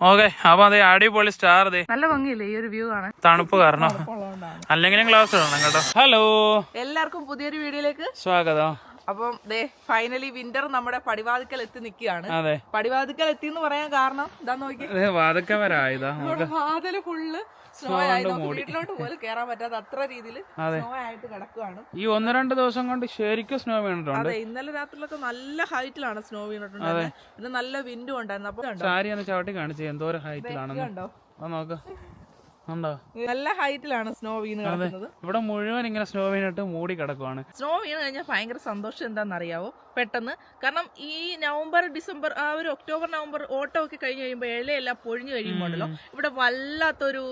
Okay അപ്പൊ അതെ അടിപൊളി സ്റ്റാർ അതെ നല്ല ഭംഗിയില്ലേ ഈ ഒരു വ്യൂ ആണ് തണുപ്പ് കാരണം. അല്ലെങ്കിലും ഗ്ലാസ് ഇടണം കേട്ടോ. ഹലോ. എല്ലാവർക്കും പുതിയൊരു വീഡിയോയിലേക്ക് സ്വാഗതം. അപ്പം ദേ ഫൈനലി വിന്റർ നമ്മുടെ പടിവാതിക്കൽ എത്തി നിൽക്കുകയാണ്. അതെ. പടിവാതിക്കൽ എത്തി എന്ന് പറയാൻ കാരണം ഇതാ നോക്കി. വാതിക്കൽ വാതക്കവരായതാ നമ്മുടെ വാതിൽ ഫുള്ള് സ്നോ ആയി നമുക്ക് വീട്ടിലോട്ട് പോലും കേറാൻ പറ്റാത്ത അത്ര രീതിയിൽ സ്നോ ആയിട്ട് കിടക്കുകയാണ് ഈ ഒന്ന് രണ്ട് ദിവസം കൊണ്ട് ശരിക്കും സ്നോ വീണിട്ടുണ്ട്. അതെ ഇന്നലെ രാത്രിയിലൊക്കെ നല്ല ഹൈറ്റിലാണ് സ്നോ വീണിട്ടുണ്ട് പിന്നെ നല്ല വിൻഡും ഉണ്ടായിരുന്നു. അപ്പൊ ഒന്ന് ചവിട്ടി കാണിച്ചു എന്തോരം ഹൈറ്റിലാണെന്ന്. നോക്കാം. നല്ല ഹൈറ്റിലാണ് സ്നോ വീണ് കിടക്കുന്നത്. ഇവിടെ മുഴുവൻ ഇങ്ങനെ സ്നോ വീണിട്ട് മൂടി കിടക്കുവാണ്. സ്നോ വീണ് കഴിഞ്ഞാൽ ഭയങ്കര സന്തോഷം എന്താണെന്ന് അറിയാവോ പെട്ടെന്ന്. കാരണം ഈ നവംബർ ഡിസംബർ ആ ഒരു ഒക്ടോബർ നവംബർ ഓട്ടോ ഒക്കെ കഴിഞ്ഞ് കഴിയുമ്പോൾ ഇലയെല്ലാം പൊഴിഞ്ഞു കഴിയുമ്പോണ്ടല്ലോ. ഇവിടെ വല്ലാത്തൊരു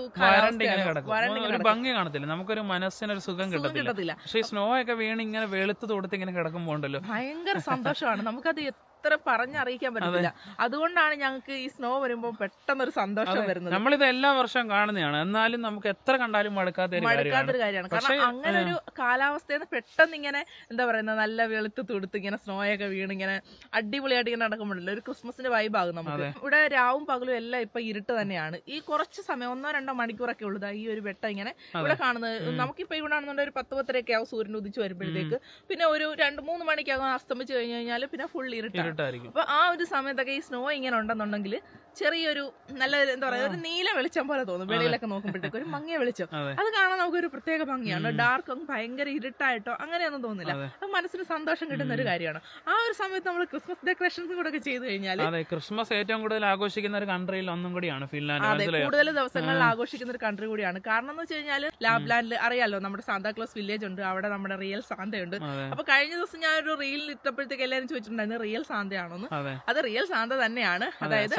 ഭംഗി കാണത്തില്ല. നമുക്കൊരു മനസ്സിനൊരു സുഖം കിട്ടത്തില്ല. പക്ഷേ സ്നോ ഒക്കെ വീണ് ഇങ്ങനെ വെളുത്ത് തൊടുത്ത് ഇങ്ങനെ കിടക്കുമ്പോണ്ടല്ലോ. ഭയങ്കര സന്തോഷമാണ്. നമുക്കത് എത്ര പറഞ്ഞറിയിക്കാൻ പറ്റില്ല അതുകൊണ്ടാണ് ഞങ്ങൾക്ക് ഈ സ്നോ വരുമ്പോൾ പെട്ടെന്നൊരു സന്തോഷം വരുന്നത്. നമ്മളിത് എല്ലാ വർഷവും കാണുന്നതാണ്. എന്നാലും നമുക്ക് എത്ര കണ്ടാലും മടുക്കാത്ത ഒരു മടുക്കാത്തൊരു കാര്യമാണ്. കാരണം അങ്ങനെ ഒരു കാലാവസ്ഥയിൽ പെട്ടെന്ന് ഇങ്ങനെ എന്താ പറയുന്നത് നല്ല വെളുത്ത് തുടുത്ത് ഇങ്ങനെ സ്നോയൊക്കെ വീണ് ഇങ്ങനെ അടിപൊളിയായിട്ട് ഇങ്ങനെ നടക്കുമ്പോഴല്ലോ ഒരു ക്രിസ്മസിന്റെ വൈബ് ആകും നമുക്ക്. ഇവിടെ രാവും പകലും എല്ലാം ഇപ്പൊ ഇരുട്ട് തന്നെയാണ്. ഈ കുറച്ച് സമയം ഒന്നോ രണ്ടോ മണിക്കൂറൊക്കെ ഉള്ളതാ ഈ ഒരു വെട്ടം ഇങ്ങനെ ഇവിടെ കാണുന്നത്. നമുക്കിപ്പോ ഇവിടെ ആണെന്നുണ്ടെങ്കിൽ ഒരു പത്ത് പത്തരയൊക്കെ ആവും സൂര്യൻ ഉദിച്ചു വരുമ്പോഴത്തേക്ക്. പിന്നെ ഒരു രണ്ട് മൂന്ന് മണിക്കകം അസ്തമിച്ച് കഴിഞ്ഞു കഴിഞ്ഞാൽ പിന്നെ ഫുൾ ഇരുട്ടാണ്. ഇരുട്ടായിരിക്കും അപ്പൊ ആ ഒരു സമയത്തൊക്കെ ഈ സ്നോ ഇങ്ങനെ ഉണ്ടെന്നുണ്ടെങ്കിൽ ചെറിയൊരു നല്ല എന്താ പറയാ ഒരു നീല വെളിച്ചം പോലെ തോന്നും. വെളിയിലൊക്കെ നോക്കുമ്പോഴത്തേക്ക് ഒരു മങ്ങിയ വെളിച്ചം. അത്. കാണാൻ നമുക്ക് ഒരു പ്രത്യേക ഭംഗിയാണ്. ഡാർക്ക് ഒന്നും ഭയങ്കര ഇരുട്ടായിട്ടോ അങ്ങനെയൊന്നും തോന്നില്ല അത്. മനസ്സിന് സന്തോഷം കിട്ടുന്ന ഒരു കാര്യമാണ്. ആ ഒരു സമയത്ത് നമ്മൾ ക്രിസ്മസ് ഡെക്കറേഷൻസ് കൂടെ ഒക്കെ ചെയ്തു കഴിഞ്ഞാൽ അതെ ക്രിസ്മസ് ഏറ്റവും കൂടുതൽ ആഘോഷിക്കുന്ന ഒരു കൺട്രിയിൽ ഒന്നും കൂടിയാണ് ഫിൻലാൻഡ് അതെ കൂടുതൽ ദിവസങ്ങളിൽ ആഘോഷിക്കുന്ന ഒരു കൺട്രി കൂടിയാണ്. കാരണം എന്ന് വെച്ച് കഴിഞ്ഞാൽ ലാബ്ലാൻഡിൽ അറിയാലോ നമ്മുടെ സാന്താക്ലോസ് വില്ലേജ് ഉണ്ട്. അവിടെ നമ്മുടെ റിയൽ സാന്തയുണ്ട് അപ്പൊ കഴിഞ്ഞ ദിവസം ഞാൻ ഒരു റീലിൽ ഇട്ടപ്പോഴത്തേക്ക് എല്ലാവരും ചോദിച്ചിട്ടുണ്ടായിരുന്നു റിയൽ സാന്തയാണോന്ന് അതെ. റിയൽ സാന്ത തന്നെയാണ്. അതായത്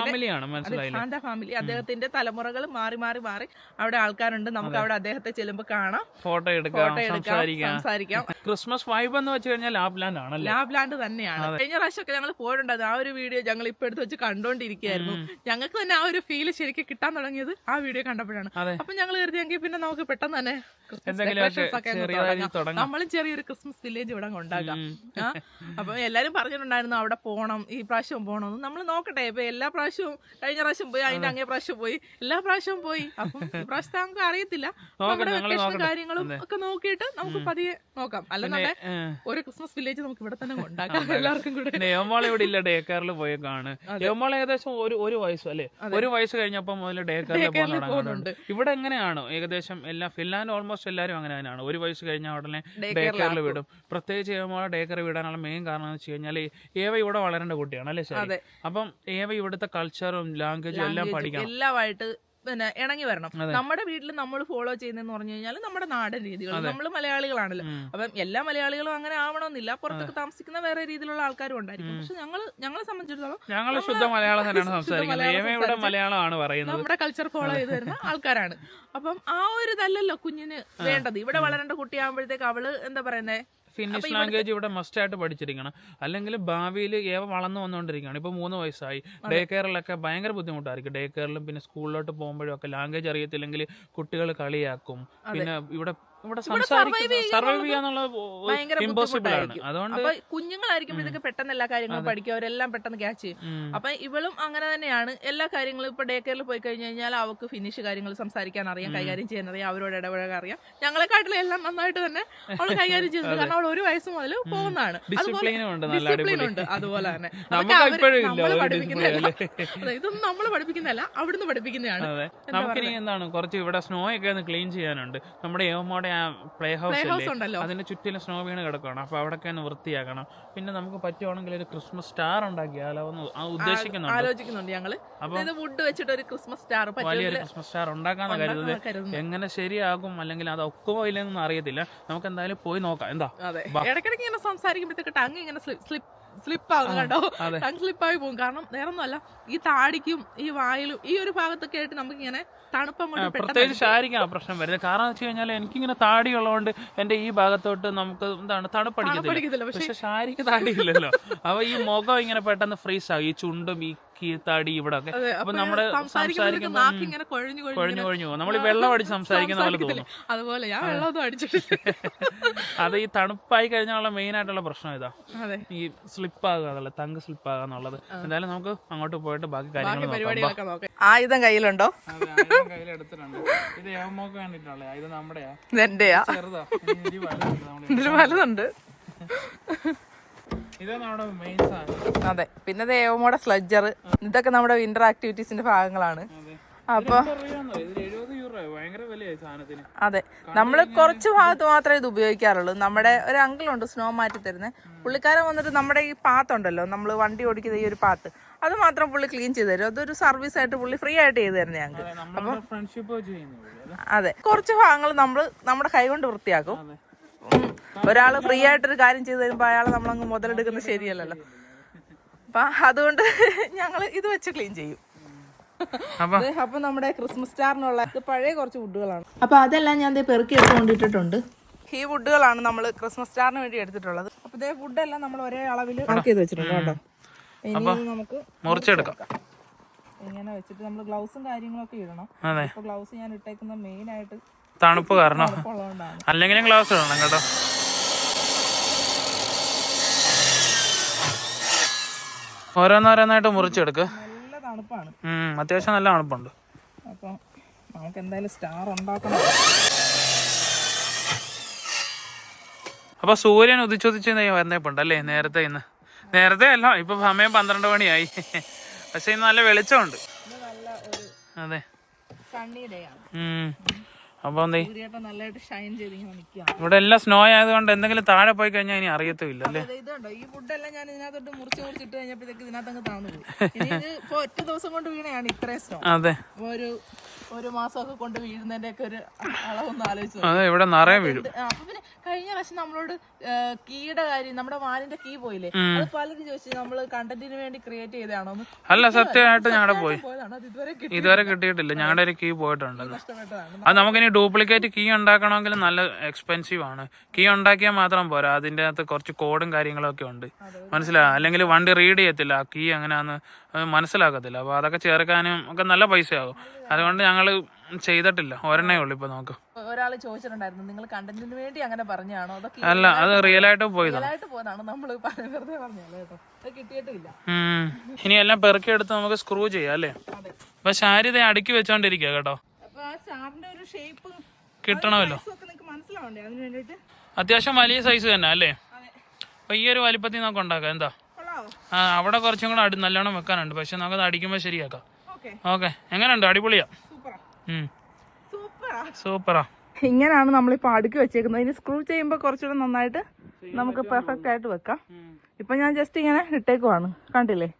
ഫാമിലിയാണ് മനസ്സിലായി ഫാമിലി. അദ്ദേഹത്തിന്റെ തലമുറകൾ മാറി മാറി മാറി അവിടെ ആൾക്കാരുണ്ട്. നമുക്ക് അവിടെ അദ്ദേഹത്തെ ചെല്ലുമ്പോൾ കാണാം. ഫോട്ടോ എടുക്കാം സംസാരിക്കാം. സംസാരിക്കാം. ക്രിസ്മസ് വൈബ് എന്ന് വെച്ച് കഴിഞ്ഞാൽ ലാബ്ലാൻഡ് ആണല്ലേ? ലാബ്ലാൻഡ് തന്നെയാണ്. കഴിഞ്ഞ പ്രാവശ്യമൊക്കെ ഞങ്ങൾ പോയിട്ടുണ്ട് ആ ഒരു വീഡിയോ ഞങ്ങൾ ഇപ്പൊ എടുത്ത് വെച്ച് കണ്ടോണ്ടിരിക്കുകയായിരുന്നു. ഞങ്ങൾക്ക് തന്നെ ആ ഒരു ഫീൽ ശരിക്കും കിട്ടാൻ തുടങ്ങിയത് ആ വീഡിയോ കണ്ടപ്പോഴാണ്. അപ്പൊ ഞങ്ങൾ കരുതിയെങ്കിൽ പിന്നെ നമുക്ക് പെട്ടെന്ന് തന്നെ തുടങ്ങാം. നമ്മളും ചെറിയൊരു ക്രിസ്മസ് വില്ലേജ് ഇവിടെ ഉണ്ടാക്കാം. അപ്പൊ എല്ലാരും പറഞ്ഞിട്ടുണ്ടായിരുന്നു അവിടെ പോണം ഈ പ്രാവശ്യം പോണം നമ്മൾ നോക്കട്ടെ ഇപ്പൊ എല്ലാ പ്രാവശ്യവും കഴിഞ്ഞ പ്രാവശ്യം പോയി അതിന്റെ അങ്ങേ പ്രാവശ്യം പോയി. എല്ലാ പ്രാവശ്യവും പോയി. അപ്പം ഈ പ്രാവശ്യത്തെ നമുക്ക് അറിയത്തില്ല. നമ്മുടെ വെക്കേഷൻ കാര്യങ്ങളും ഒക്കെ നോക്കിയിട്ട് നമുക്ക് പതിയെ നോക്കാം. അല്ലെന്നുണ്ടെ ഒരു ക്രിസ്മസ് വില്ലേജ് നമുക്ക് ഇവിടെ തന്നെ ഉണ്ടാക്കാം. എല്ലാവർക്കും കൂടെ. ദേവമാള ഇവിടെ ഇല്ല ഡേ കെയറിൽ പോയേക്കാണ് ദേവമാള ഏകദേശം ഒരു ഒരു വയസ്സ് അല്ലെ? ഒരു വയസ്സ് കഴിഞ്ഞപ്പോൾ മുതൽ ഡേ കെയറിൽ പോകാൻ തുടങ്ങുന്നുണ്ട് ഇവിടെ എങ്ങനെയാണോ ഏകദേശം എല്ലാ ഫിൻലാൻഡ് ഓൾമോസ്റ്റ് എല്ലാവരും അങ്ങനെ തന്നെയാണ് ഒരു വയസ്സ് കഴിഞ്ഞാൽ ഉടനെ ഡേ കെയറിൽ വിടും. പ്രത്യേകിച്ച് ചെയ്യുമ്പോൾ ഡേ കെയർ വിടാനുള്ള മെയിൻ കാരണം എന്ന് വെച്ച് കഴിഞ്ഞാൽ ഏവ ഇവിടെ വളരേണ്ട കുട്ടിയാണ് അല്ലേ ശരി. അപ്പം ഏവ ഇവിടുത്തെ കൾച്ചറും ലാംഗ്വേജും എല്ലാം പഠിക്കണം. എല്ലാമായിട്ട് പിന്നെ ഇണങ്ങി വരണം. നമ്മുടെ വീട്ടിൽ നമ്മൾ ഫോളോ ചെയ്യുന്നതെന്ന് പറഞ്ഞു കഴിഞ്ഞാൽ നമ്മുടെ നാടൻ രീതികൾ നമ്മൾ മലയാളികളാണല്ലോ. അപ്പം എല്ലാ മലയാളികളും അങ്ങനെ ആവണമെന്നില്ല. പുറത്തൊക്കെ താമസിക്കുന്ന വേറെ രീതിയിലുള്ള ആൾക്കാരും ഉണ്ടായിരിക്കും. പക്ഷെ ഞങ്ങൾ ഞങ്ങളെ സംബന്ധിച്ചിടത്തോളം ഞങ്ങൾ ശുദ്ധ മലയാളം തന്നെയാണ് സംസാരിക്കുന്നത്. മലയാളമാണ് പറയുന്നത്. നമ്മുടെ കൾച്ചർ ഫോളോ ചെയ്ത് വരുന്ന ആൾക്കാരാണ്. അപ്പം ആ ഒരു ഇതല്ലല്ലോ കുഞ്ഞിന് വേണ്ടത്. ഇവിടെ വളരേണ്ട കുട്ടിയാകുമ്പോഴത്തേക്ക് അവൾ എന്താ പറയുന്നേ? ഫിനിഷ് ലാംഗ്വേജ് ഇവിടെ മസ്റ്റ് ആയിട്ട് പഠിച്ചിരിക്കണം. അല്ലെങ്കിൽ ഭാവിയിൽ ഏവ വളർന്നു വന്നുകൊണ്ടിരിക്കുകയാണ്. ഇപ്പൊ മൂന്ന് വയസ്സായി. ഡേ കെയറിലൊക്കെ ഭയങ്കര ബുദ്ധിമുട്ടായിരിക്കും. ഡേ കെയറിലും പിന്നെ സ്കൂളിലോട്ട് പോകുമ്പോഴും ഒക്കെ ലാംഗ്വേജ് അറിയത്തില്ലെങ്കിൽ കുട്ടികൾ കളിയാക്കും. പിന്നെ ഇവിടെ ഇവിടെ സംസാരിക്കും സർവൈവ് ചെയ്യാന്നുള്ള ഭയങ്കര ഇമ്പോസിബിൾ ആണ്. അതുകൊണ്ട് കുഞ്ഞുങ്ങളായിരിക്കും ഇതൊക്കെ പെട്ടെന്ന് എല്ലാ കാര്യങ്ങളും പഠിക്കും. അവരെല്ലാം പെട്ടെന്ന് ക്യാച്ച് ചെയ്യും. അപ്പൊ ഇവളും അങ്ങനെ തന്നെയാണ്. എല്ലാ കാര്യങ്ങളും ഇപ്പൊ ഡേ കെയറിൽ പോയി കഴിഞ്ഞു കഴിഞ്ഞാൽ അവൾക്ക് ഫിനിഷ് കാര്യങ്ങൾ സംസാരിക്കാൻ അറിയാം കൈകാര്യം ചെയ്യാൻ അറിയാം അവരോട് ഇടപഴകാൻ അറിയാം. ഞങ്ങളെക്കാട്ടിലും എല്ലാം നന്നായിട്ട് തന്നെ അവൾ കൈകാര്യം ചെയ്യുന്നത് കാരണം അവൾ ഒരു വയസ്സ് മുതൽ പോകുന്നതാണ്. ഡിസിപ്ലിൻ ഉണ്ട് അതുപോലെ തന്നെ. നമ്മൾ പഠിപ്പിക്കുന്നതല്ല. ഇതൊന്നും നമ്മൾ പഠിപ്പിക്കുന്നതല്ല അവിടുന്ന് പഠിപ്പിക്കുന്നതാണ്. നമുക്കിനി എന്താണ് കുറച്ച് ഇവിടെ സ്നോ ഒക്കെ ഒന്ന് ക്ലീൻ ചെയ്യാനുണ്ട്. നമ്മുടെ ഏവമ്മയുടെ ആ പ്ലേ ഹൗസ് ഉണ്ടല്ലോ. അതിന്റെ ചുറ്റിലും സ്നോ വീണ് കിടക്കണം അപ്പൊ അവിടെ ഒന്ന് വൃത്തിയാക്കണം. പിന്നെ നമുക്ക് പറ്റുവാണെങ്കിൽ ഒരു ക്രിസ്മസ് സ്റ്റാർ ഉണ്ടാക്കിയാലോ ഉദ്ദേശിക്കുന്നുണ്ട്. ആലോചിക്കുന്നുണ്ട് ഞങ്ങൾ. അതായത് വുഡ് വെച്ചിട്ട് ഒരു ക്രിസ്മസ് സ്റ്റാർ വലിയൊരു ക്രിസ്മസ് സ്റ്റാർ ഉണ്ടാക്കാന്ന് കരുതുന്നത് എങ്ങനെ ശരിയാകും അല്ലെങ്കിൽ അത് ഒക്കുമോ ഇല്ലെന്നൊന്നും അറിയത്തില്ല. നമുക്ക് എന്തായാലും പോയി നോക്കാം. എന്താ? ഇടയ്ക്കിടയ്ക്ക് ഇങ്ങനെ സംസാരിക്കുമ്പോഴത്തേക്ക് ടങ് ഇങ്ങനെ സ്ലിപ്പ് സ്ലിപ്പ് ആവുന്നു കണ്ടോ. ടങ് സ്ലിപ്പായി പോകും. കാരണം വേറെ ഒന്നുമല്ല ഈ താടിക്കും ഈ വായിലും ഈ ഒരു ഭാഗത്തൊക്കെ ആയിട്ട് നമുക്ക് ഇങ്ങനെ പ്രത്യേകിച്ച് പെട്ടെന്ന് പ്രത്യേകിച്ച് ശാരിക്കാണ് പ്രശ്നം വരുന്നത്. കാരണം എന്ന് വെച്ച് കഴിഞ്ഞാൽ എനിക്കിങ്ങനെ താടി ഉള്ളതുകൊണ്ട് എന്റെ ഈ ഭാഗത്തോട്ട് നമുക്ക് എന്താണ് തണുപ്പടിക്കത്തില്ല പക്ഷെ പക്ഷെ ശാരിക്ക് താടിയില്ലല്ലോ. അപ്പൊ ഈ മുഖം ഇങ്ങനെ പെട്ടെന്ന് ഫ്രീസ് ആകും. ഈ ചുണ്ടും ഈ തടി ഇവിടെ ഒക്കെ. അപ്പൊ നമ്മുടെ കുഴഞ്ഞു കൊഴിഞ്ഞു കുഴഞ്ഞു പോകും. നമ്മൾ വെള്ളം അടിച്ച് സംസാരിക്കുന്ന പോലെ തോന്നും. അതുപോലെ ഞാൻ അത്. ഈ തണുപ്പായി കഴിഞ്ഞാലുള്ള മെയിൻ ആയിട്ടുള്ള പ്രശ്നം ഇതാ. അതെ. ഈ സ്ലിപ്പ് ആകുക എന്നുള്ളത് തങ്ക് സ്ലിപ്പ് ആകുക എന്നുള്ളത് എന്തായാലും നമുക്ക് അങ്ങോട്ട് പോയിട്ട് ബാക്കി കാര്യങ്ങൾ നോക്കാം. ആയുധം കയ്യിലുണ്ടോ? കയ്യിലെടുത്തിട്ടുണ്ട്. ഇത് ഏവമോക്ക് വേണ്ടിട്ടുള്ള ഇത് നമ്മുടെയാ. ചെറുതാ. ഇതിൽ വലുതുണ്ട് ഇതാണ് നമ്മുടെ മെയിൻ സാധനം അതെ. പിന്നെ ദേവമോടെ സ്ലഡ്ജർ ഇതൊക്കെ നമ്മുടെ വിന്റർ ആക്ടിവിറ്റീസിന്റെ ഭാഗങ്ങളാണ്. അപ്പൊ അതെ. നമ്മൾ കുറച്ച് ഭാഗത്ത് മാത്രമേ ഇത് ഉപയോഗിക്കാറുള്ളൂ. നമ്മുടെ ഒരു അങ്കിളുണ്ട് സ്നോ മാറ്റി തരുന്നത് പുള്ളിക്കാരൻ വന്നിട്ട് നമ്മുടെ ഈ പാത്ത് ഉണ്ടല്ലോ. നമ്മൾ വണ്ടി ഓടിക്കുന്ന ഈ ഒരു പാത്ത് അത് മാത്രം പുള്ളി ക്ലീൻ ചെയ്ത് തരും. അതൊരു സർവീസ് ആയിട്ട് പുള്ളി ഫ്രീ ആയിട്ട് ചെയ്ത് തരുന്നത് ഞങ്ങൾക്ക് അപ്പൊ അതെ. കുറച്ച് ഭാഗങ്ങൾ നമ്മൾ നമ്മുടെ കൈ കൊണ്ട് വൃത്തിയാക്കും. ഒരാൾ ഫ്രീ ആയിട്ടൊരു കാര്യം ചെയ്തു തരുമ്പോ അയാളെ നമ്മളങ്ങ് മുതലെടുക്കുന്നത് ശരിയല്ലല്ലോ. അപ്പൊ അതുകൊണ്ട് ഞങ്ങൾ ഇത് വെച്ച് ക്ലീൻ ചെയ്യും. അപ്പൊ നമ്മുടെ ക്രിസ്മസ് സ്റ്റാറിനുള്ള പഴയ കുറച്ച് വുഡുകളാണ് അപ്പൊ അതെല്ലാം ഞാൻ ദേ പെറുക്കി എടുത്തുകൊണ്ടിട്ടിട്ടുണ്ട് ഈ വുഡുകളാണ് നമ്മൾ ക്രിസ്മസ് സ്റ്റാറിന് വേണ്ടി എടുത്തിട്ടുള്ളത്. അപ്പൊ ഇതേ വുഡെല്ലാം നമ്മൾ ഒരേ അളവിൽ മാർക്ക് ചെയ്ത് വെച്ചിട്ടുണ്ട് കേട്ടോ. ഇനി നമുക്ക് മുറിച്ചെടുക്കാം. ഇങ്ങനെ വെച്ചിട്ട് നമ്മൾ ഗ്ലൗസും കാര്യങ്ങളൊക്കെ ഇടണം. ഗ്ലൗസ് ഞാൻ ഇട്ടേക്കുന്ന മെയിൻ ആയിട്ട് തണുപ്പ് കാരണം. അല്ലെങ്കിലും ഗ്ലാസ് ഇടണം കേട്ടോ. ഓരോന്നോരോന്നായിട്ട് മുറിച്ചെടുക്ക്. അത്യാവശ്യം നല്ല തണുപ്പുണ്ട്. അപ്പം നമുക്ക് എന്തായാലും സ്റ്റാർ ഉണ്ടാക്കണം. അപ്പൊ സൂര്യൻ ഉദിച്ചുദിച്ച് വന്നേപ്പുണ്ട് അല്ലേ? നേരത്തെ ഇന്ന്. നേരത്തെ അല്ല ഇപ്പൊ സമയം പന്ത്രണ്ട് മണിയായി. പക്ഷെ ഇന്ന് നല്ല വെളിച്ചമുണ്ട്. അതെ. സണ്ണി ഡേ ആണ് ഉം അപ്പൊ എന്തേ ഇവിടെ എല്ലാം സ്നോ ആയതുകൊണ്ട് എന്തെങ്കിലും താഴെ പോയി കഴിഞ്ഞാൽ ഇനി അറിയത്തുമില്ല അല്ലേ? ഈ ഫുഡെല്ലാം ഞാൻ ഇതിനകത്തോട്ട് മുറിച്ച് മുറിച്ചിട്ട് കഴിഞ്ഞപ്പോഴത്തേക്ക് ഇതിനകത്ത് അങ്ങ് താന്നു പോയി. ഒറ്റ ദിവസം കൊണ്ട് വീണയാണ് ഇത്രയും സ്നോ അതെ. ഒരു ഒരു മാസമൊക്കെ കൊണ്ട് വീഴുന്നതിന്റെ ഒക്കെ ഒരു അളവൊന്ന് ആലോചിച്ചു അതെ ഇവിടെ നിറയെ വീഴും. അപ്പൊ പിന്നെ കഴിഞ്ഞ പ്രാവശ്യം നമ്മളോട് കീയുടെ കാര്യം നമ്മുടെ വാലിന്റെ കീ പോയില്ലേ? അത് പലരും ചോദിച്ചു നമ്മൾ കണ്ടന്റിന് വേണ്ടി ക്രിയേറ്റ് ചെയ്തതാണോ അല്ല സത്യമായിട്ട് ഞങ്ങളുടെ പോയി. ഇതുവരെ കിട്ടി ഇതുവരെ കിട്ടിയിട്ടില്ല. ഞങ്ങളുടെ ഒരു കീ പോയിട്ടുണ്ട് അത് നമുക്കിനി ഡ്യൂപ്ലിക്കേറ്റ് കീ ഉണ്ടാക്കണമെങ്കിൽ നല്ല എക്സ്പെൻസീവ് ആണ്. കീ ഉണ്ടാക്കിയാൽ മാത്രം പോരാ. അതിന്റെ അകത്ത് കുറച്ച് കോഡും കാര്യങ്ങളൊക്കെ ഉണ്ട്. മനസ്സിലായോ അല്ലെങ്കിൽ വണ്ടി റീഡ് ചെയ്യത്തില്ല. ആ കീ എങ്ങനെയാന്ന് മനസ്സിലാക്കത്തില്ല. അപ്പോൾ അതൊക്കെ ചേർക്കാനും ഒക്കെ നല്ല പൈസയാകും അതുകൊണ്ട് ഞങ്ങൾ ചെയ്തിട്ടില്ല. ഒരെണ്ണേ ഉള്ളൂ ഇപ്പോൾ നമുക്ക്. ഒരാൾ ചോദിച്ചിട്ടുണ്ടായിരുന്നു. നിങ്ങൾ കണ്ടന്റിന് വേണ്ടി അങ്ങനെ പറഞ്ഞാണോ? അതൊക്കെ അല്ല അത് റിയൽ ആയിട്ട് പോയതാണ്. നമ്മൾ വെറുതെ പറഞ്ഞല്ലേ കേട്ടോ? അത് കിട്ടിയിട്ടില്ല. ഇനി എല്ലാം പെറുക്കി എടുത്ത് നമുക്ക് സ്ക്രൂ ചെയ്യാം അല്ലേ? അപ്പൊ ശാരിത അടുക്കി വെച്ചോണ്ടിരിക്കുക കേട്ടോ? സ്റ്റാറിന്റെ ഒരു ഷേപ്പ് കിട്ടണമല്ലോ. മനസ്സിലാവണ്ടേ അതിന് അത്യാവശ്യം വലിയ സൈസ് തന്നെ അല്ലേ? അതെ. അപ്പൊ ഈ ഒരു വലിപ്പത്തിൽ നമുക്ക് ഉണ്ടാക്കാം. എന്താ? ആ അവിടെ കുറച്ചും കൂടെ അടി നല്ലോണം വെക്കാനുണ്ട്. പക്ഷെ നമുക്കത് അടിക്കുമ്പോൾ ശരിയാക്കാം. ഓക്കെ. ഓക്കെ. എങ്ങനെയുണ്ട്? അടിപൊളിയാ? സൂപ്പറാ. ഉം. സൂപ്പറാ. സൂപ്പറാ. ഇങ്ങനെയാണ് നമ്മളിപ്പോൾ അടുക്കി വെച്ചേക്കുന്നത്. ഇനി സ്ക്രൂ ചെയ്യുമ്പോൾ കുറച്ചുകൂടെ നന്നായിട്ട് നമുക്ക് പെർഫെക്റ്റ് ആയിട്ട് വെക്കാം. ഇപ്പം ഞാൻ ജസ്റ്റ് ഇങ്ങനെ ഇട്ടേക്കുവാണ്. കണ്ടില്ലേ?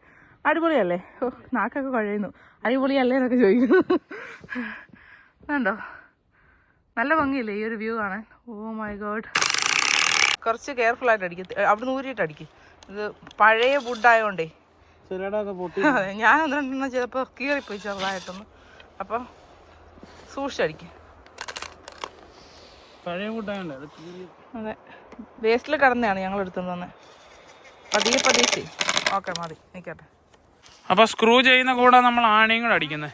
അടിപൊളിയല്ലേ? ഓ നാക്കൊക്കെ കുഴയുന്നു. അടിപൊളിയല്ലേ എന്നൊക്കെ ചോദിക്കുന്നു. കണ്ടോ? നല്ല ഭംഗിയില്ലേ ഈ ഒരു വ്യൂ കാണാൻ? ഓ മൈ ഗോഡ് കുറച്ച് കെയർഫുൾ ആയിട്ട് അടിക്കും. അവിടെ ഊരിയിട്ട് അടിക്കും. ഇത് പഴയ വുഡായോണ്ടേ ഞാൻ ഒന്ന് രണ്ടെണ്ണം ചിലപ്പോൾ കീറിപ്പോയി ചെറുതായിട്ടൊന്ന്. അപ്പം സൂക്ഷിച്ചടിക്കും അത് വേസ്റ്റിൽ കിടന്നെയാണ് ഞങ്ങൾ എടുത്തുകൊണ്ട് തന്നെ പതിയെ പതിയെ ഓക്കെ മതി. നിൽക്കട്ടെ അപ്പൊ സ്ക്രൂ ചെയ്യുന്ന കൂടെ നമ്മൾ ആണിയും കൂടെ അടിക്കുന്നത്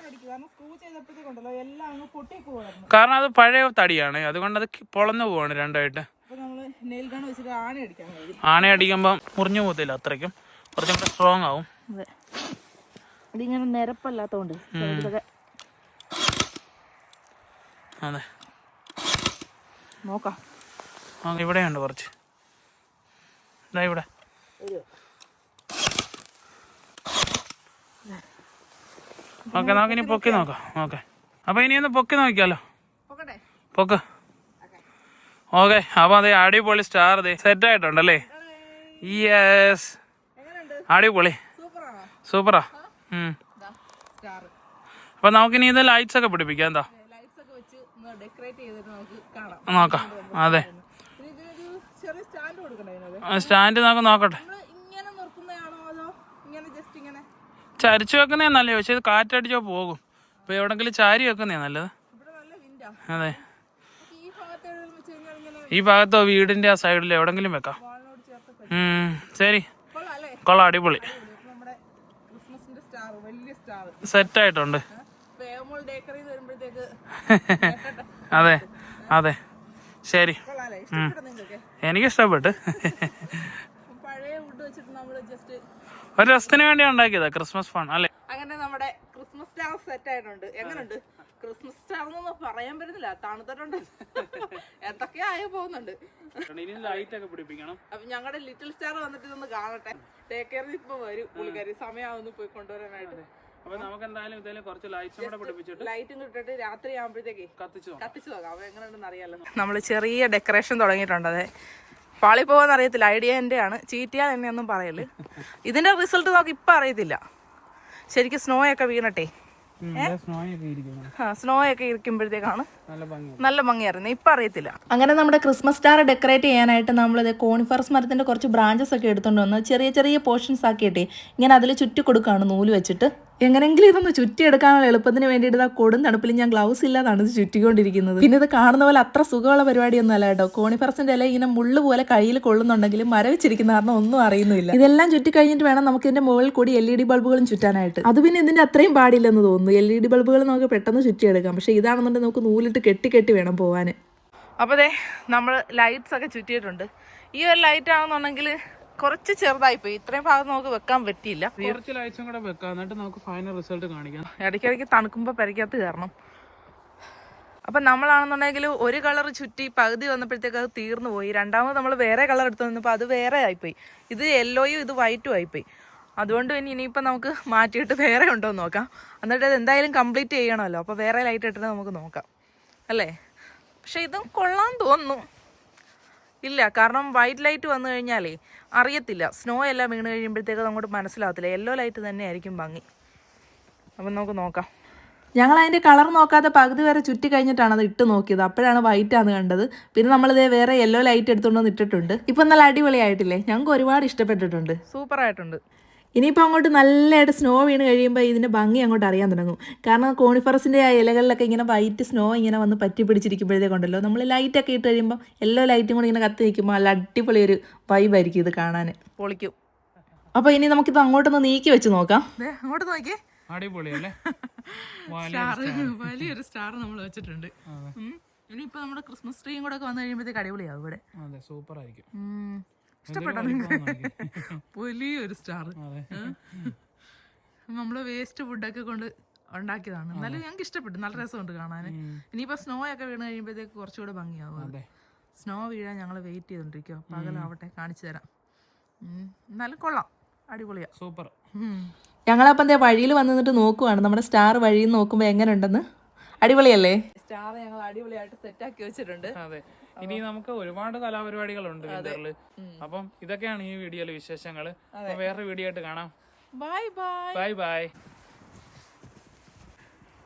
ചെയ്തപ്പോഴത്തേക്കുണ്ടല്ലോ എല്ലാം അങ്ങ് പൊട്ടി പോകായിരുന്നു കാരണം അത് പഴയ തടിയാണ്. അതുകൊണ്ട് അത് പൊളന്നു പോവാണ് രണ്ടായിട്ട്. അപ്പോൾ നമ്മൾ നെയിൽ ഗൺ വെച്ചിട്ട് ആണി അടിക്കാൻ കഴിയും ആണി അടിക്കുമ്പോൾ മുറിഞ്ഞു പോകത്തില്ല അത്രയ്ക്കും. കുറച്ചും കൂടെ സ്ട്രോങ് ആവും. അതെ. ഇതിങ്ങനെ അതെ. നോക്കാം. ഇവിടെയുണ്ട് കുറച്ച്. ഇതാ ഇവിടെ. ഓക്കെ നമുക്ക് ഇനി പൊക്കി നോക്കാം. ഓക്കെ. അപ്പൊ ഇനി ഒന്ന് പൊക്കി നോക്കിയാലോ? പൊക്ക. ഓക്കെ അപ്പൊ അതെ അടിപൊളി സ്റ്റാർ അതെ സെറ്റ് ആയിട്ടുണ്ടല്ലേ? യെസ് അടിപൊളി. സൂപ്പറാ. അപ്പൊ നമുക്കിനി ഇത് ലൈറ്റ്സ് ഒക്കെ പിടിപ്പിക്കാം എന്താ? നോക്കാം. അതെ. സ്റ്റാൻഡ് നമുക്ക് നോക്കട്ടെ നമ്മൾ ഇങ്ങനെ നിർത്തുന്നതാണോ അതോ ഇങ്ങനെ ജസ്റ്റ് ഇങ്ങനെ ചരിച്ചു വെക്കുന്നേ നല്ലത് പക്ഷെ ഇത് കാറ്റടിച്ചോ പോകും. ഇപ്പൊ എവിടെങ്കിലും ചാരി വെക്കുന്നേ നല്ലത്? നല്ല അതെ. ഈ ഭാഗത്ത് വീടിന്റെ ആ സൈഡിൽ എവിടെങ്കിലും വെക്കാം. ഉം, ശരി. കൊള്ളാം അടിപൊളി. സെറ്റ് ആയിട്ടുണ്ട് അതെ അതെ. ശരി. എനിക്ക് ഇഷ്ടപ്പെട്ട് പഴയ ഫുഡ് വെച്ചിട്ട് നമ്മൾ ജസ്റ്റ് ഒരു രസത്തിന് വേണ്ടി ഉണ്ടാക്കിയതാ ക്രിസ്മസ് ഫൺ അല്ലേ? അങ്ങനെ നമ്മുടെ ക്രിസ്മസ് സ്റ്റാർ സെറ്റ് ആയിട്ടുണ്ട്. എങ്ങനെയുണ്ട് ക്രിസ്മസ് സ്റ്റാർ എന്നൊന്നും പറയാൻ പറ്റുന്നില്ല. തണുത്തിട്ടുണ്ട്. എന്തൊക്കെയോ ആയി പോകുന്നുണ്ട്. ഇനി ലൈറ്റ് ഒക്കെ പിടിപ്പിക്കണം. അപ്പൊ ഞങ്ങളുടെ ലിറ്റിൽ സ്റ്റാർ വന്നിട്ട് ഇതൊന്ന് കാണട്ടെ. ടേക്ക് കെയർ ഇപ്പൊ വരും. പുള്ളിക്കാരി സമയമാവുന്നു പോയി കൊണ്ടുവരാനായിട്ട്. അപ്പൊ നമുക്ക് എന്തായാലും ഇതിൽ കുറച്ച് ലൈറ്റ്സും കൂടെ പിടിപ്പിച്ചിട്ട് ലൈറ്റും കിട്ടിട്ട് രാത്രി ആകുമ്പോഴത്തേക്ക് കത്തിച്ചു കത്തിച്ചു നോക്കാം. അപ്പൊ എങ്ങനെയുണ്ടെന്ന് അറിയാലോ. നമ്മൾ ചെറിയ ഡെക്കറേഷൻ തുടങ്ങിയിട്ടുണ്ട്. അതെ. പാളി പോവാന്ന് അറിയത്തില്ല ഐഡിയ എന്റെ ആണ് ചീറ്റിയാൽ എന്നെ ഒന്നും പറയൽ. ഇതിന്റെ റിസൾട്ട് നമുക്ക് ഇപ്പൊ അറിയത്തില്ല. ശരിക്കും സ്നോ ഒക്കെ വീണട്ടെ സ്നോ ഒക്കെ ഇരിക്കുമ്പോഴത്തേക്കാണ് നല്ല ഭംഗി നല്ല ഭംഗിയായിരുന്നു. ഇപ്പൊ അറിയത്തില്ല. അങ്ങനെ നമ്മുടെ ക്രിസ്മസ് സ്റ്റാർ ഡെക്കറേറ്റ് ചെയ്യാനായിട്ട് നമ്മളിത് കോണിഫറസ് മരത്തിന്റെ കുറച്ച് ബ്രാഞ്ചസ് ഒക്കെ എടുത്തുകൊണ്ട് വന്ന് ചെറിയ ചെറിയ പോർഷൻസ് ആക്കിയിട്ടേ ഇങ്ങനെ അതിൽ ചുറ്റി കൊടുക്കുകയാണ് നൂൽ വെച്ചിട്ട്. എങ്ങനെങ്കിലും ഇതൊന്ന് ചുറ്റിയെടുക്കാനുള്ള എളുപ്പത്തിന് വേണ്ടിയിട്ട് ആ കൊടും തണുപ്പിൽ ഞാൻ ഗ്ലൗസ് ഇല്ലാതാണ് ഇത് ചുറ്റിക്കൊണ്ടിരിക്കുന്നത്. പിന്നെ ഇത് കാണുന്ന പോലെ അത്ര സുഖമുള്ള പരിപാടിയൊന്നും അല്ല കേട്ടോ. കോണിഫറസിന്റെ ഇല ഇങ്ങനെ മുള്ളു പോലെ കയ്യിൽ കൊള്ളുന്നുണ്ടെങ്കിലും മരവിച്ചിരിക്കുന്ന കാരണം ഒന്നും അറിയുന്നില്ല. ഇതെല്ലാം ചുറ്റി കഴിഞ്ഞിട്ട് വേണം നമുക്ക് ഇതിന്റെ മുകളിൽ കൂടി എൽ ഇ ഡി ബൾബുകളും ചുറ്റാനായിട്ട്. അത് പിന്നെ ഇതിന്റെ അത്രയും പാടില്ലെന്ന് തോന്നുന്നു. എൽ ഇ ഡി ബൾബുകൾ നമുക്ക് പെട്ടെന്ന് ചുറ്റിയെടുക്കാം. പക്ഷേ ഇതാണെന്നുണ്ടെങ്കിൽ നമുക്ക് നൂലിട്ട് കെട്ടി കെട്ടി വേണം പോവാൻ അപ്പോൾ ദേ നമ്മൾ ലൈറ്റ്സ് ഒക്കെ ചുറ്റിയിട്ടുണ്ട്. ഈ ഒരു ലൈറ്റ് ആണെന്നുണ്ടെങ്കിൽ കുറച്ച് ചെറുതായി പോയി ഇത്രയും ഭാഗം നമുക്ക് വെക്കാൻ പറ്റിയില്ല. ലൈറ്റ്സും കൂടെ വെക്കാം. എന്നിട്ട് നമുക്ക് ഫൈനൽ റിസൾട്ട് കാണിക്കാം. ഇടയ്ക്കിടയ്ക്ക് തണുക്കുമ്പോൾ പെരക്കകത്ത് കയറണം. അപ്പം നമ്മളാണെന്നുണ്ടെങ്കിൽ ഒരു കളർ ചുറ്റി പകുതി വന്നപ്പോഴത്തേക്ക് അത് തീർന്നു പോയി. രണ്ടാമത് നമ്മൾ വേറെ കളർ എടുത്തു വന്നപ്പോൾ അത് വേറെ ആയിപ്പോയി. ഇത് യെല്ലോയും ഇത് വൈറ്റും ആയിപ്പോയി. അതുകൊണ്ട് തന്നെ ഇനിയിപ്പോൾ നമുക്ക് മാറ്റിയിട്ട് വേറെ ഉണ്ടോ എന്ന് നോക്കാം. എന്നിട്ട് അത് എന്തായാലും കംപ്ലീറ്റ് ചെയ്യണമല്ലോ. അപ്പോൾ വേറെ ലൈറ്റ് ഇട്ടിട്ട് നമുക്ക് നോക്കാം. അല്ലേ? പക്ഷെ ഇതും കൊള്ളാൻ തോന്നുന്നു. ഇല്ല കാരണം വൈറ്റ് ലൈറ്റ് വന്നു കഴിഞ്ഞാലേ അറിയത്തില്ല. സ്നോ എല്ലാം വീണ് കഴിയുമ്പോഴത്തേക്ക് അങ്ങോട്ട് മനസ്സിലാവത്തില്ല. യെല്ലോ ലൈറ്റ് തന്നെ ആയിരിക്കും ഭംഗി. അപ്പം നമുക്ക് നോക്കാം. ഞങ്ങൾ അതിന്റെ കളർ നോക്കാതെ പകുതി വരെ ചുറ്റി കഴിഞ്ഞിട്ടാണ് അത് ഇട്ട് നോക്കിയത്. അപ്പോഴാണ് വൈറ്റ് ആണ് കണ്ടത്. പിന്നെ നമ്മളിത് വേറെ യെല്ലോ ലൈറ്റ് എടുത്തുകൊണ്ട് ഇട്ടിട്ടുണ്ട്. ഇപ്പം നല്ല അടിപൊളിയായിട്ടില്ലേ? ഞങ്ങൾക്ക് ഒരുപാട് ഇഷ്ടപ്പെട്ടിട്ടുണ്ട്. സൂപ്പറായിട്ടുണ്ട് ഇനിയിപ്പോൾ അങ്ങോട്ട് നല്ലതായിട്ട് സ്നോ വീണ് കഴിയുമ്പോൾ ഇതിന്റെ ഭംഗി അങ്ങോട്ട് അറിയാൻ തുടങ്ങും. കാരണം കോണിഫറസിന്റെ ആ ഇലകളിലൊക്കെ ഇങ്ങനെ വൈറ്റ് സ്നോ ഇങ്ങനെ വന്ന് പറ്റി പിടിച്ചിരിക്കുമ്പോഴത്തേക്കുണ്ടല്ലോ നമ്മൾ ലൈറ്റൊക്കെ ഇട്ട് കഴിയുമ്പോൾ എല്ലാ ലൈറ്റും കൂടി ഇങ്ങനെ കത്തി നിൽക്കുമ്പോൾ നല്ല അടിപൊളി ഒരു വൈബായിരിക്കും ഇത് കാണാൻ പൊളിക്കും. അപ്പോൾ ഇനി നമുക്കിത് അങ്ങോട്ടൊന്ന് നീക്കി വെച്ച് നോക്കാം. ദേ, അങ്ങോട്ട് നോക്കിയേ. അടിപൊളി അല്ലേ സ്റ്റാർ വലിയൊരു സ്റ്റാർ നമ്മൾ വെച്ചിട്ടുണ്ട്. ഇനിയിപ്പോ നമ്മുടെ ക്രിസ്മസ് ട്രീയും കൂടെ ഒക്കെ വന്നു കഴിയുമ്പോഴത്തേക്ക് അടിപൊളിയാവും ഇവിടെ. അതെ സൂപ്പർ ആയിരിക്കും. ഇഷ്ടപ്പെട്ടോ നിങ്ങൾക്ക് വലിയൊരു സ്റ്റാർ നമ്മൾ വേസ്റ്റ് ഫുഡൊക്കെ കൊണ്ട് ഉണ്ടാക്കിയതാണ്. എന്നാലും ഞങ്ങൾക്ക് ഇഷ്ടപ്പെട്ടു. നല്ല രസമുണ്ട് കാണാൻ ഇനിയിപ്പോ സ്നോ ഒക്കെ വീണ് കഴിയുമ്പോഴത്തേക്ക് കുറച്ചുകൂടെ ഭംഗിയാവും. സ്നോ വീഴാൻ ഞങ്ങൾ വെയിറ്റ് ചെയ്തോണ്ടിരിക്കുക പകലാവട്ടെ കാണിച്ചു തരാം. ഉം. എന്നാലും കൊള്ളാം. അടിപൊളിയാ. സൂപ്പർ. ഞങ്ങളപ്പം എന്താ വഴിയിൽ വന്ന് നിന്നിട്ട് നോക്കുവാണ്. നമ്മുടെ സ്റ്റാർ വഴിയിൽ നോക്കുമ്പോൾ എങ്ങനെ ഉണ്ടെന്ന് അടിപൊളിയല്ലേ? സ്റ്റാർ ഞങ്ങൾ അടിപൊളിയായിട്ട് സെറ്റ് ആക്കി വെച്ചിട്ടുണ്ട്. അതെ. ഇനി നമുക്ക് ഒരുപാട് കലാപരിപാടികളുണ്ട് വിന്ററിൽ അപ്പം ഇതൊക്കെയാണ് ഈ വീഡിയോയിലെ വിശേഷങ്ങൾ വേറൊരു വേറെ വീഡിയോ ആയിട്ട് കാണാം. Bye bye. Bye bye.